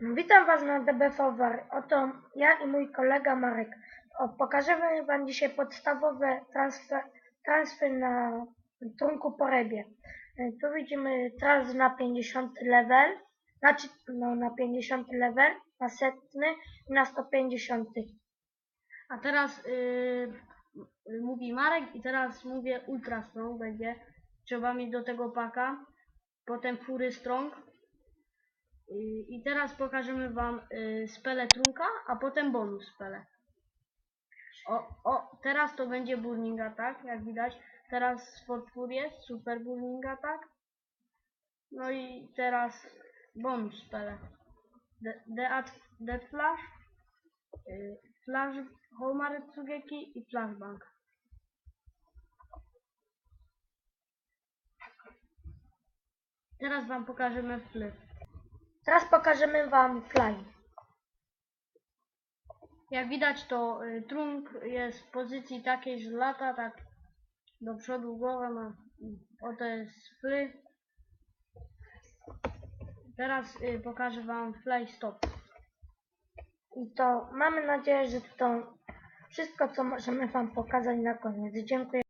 Witam Was na War. Oto ja i mój kolega Marek. O, pokażemy Wam dzisiaj podstawowe transfer, transfer na trunku po rebie. E, Tu widzimy trans na 50 level, znaczy no, na 50 level, na setny i na 150. A teraz y, y, mówi Marek i teraz mówię Ultra Strong będzie. Trzeba mieć do tego paka. Potem Fury Strong. I teraz pokażemy wam y, spele trunka, a potem bonus spele. O, o, teraz to będzie Burning Attack, jak widać. Teraz Sport Fury jest, Super Burning Attack. No i teraz bonus spele. De- Death Death Flash. Y, Flash Homar Tsugeki i Flashbang. Teraz wam pokażemy flip. Teraz pokażemy Wam fly. Jak widać to y, trunk jest w pozycji takiej, że lata tak do przodu głowę ma. Oto jest fly. Teraz y, pokażę wam fly stop. I to mamy nadzieję, że to wszystko, co możemy Wam pokazać na koniec. Dziękuję.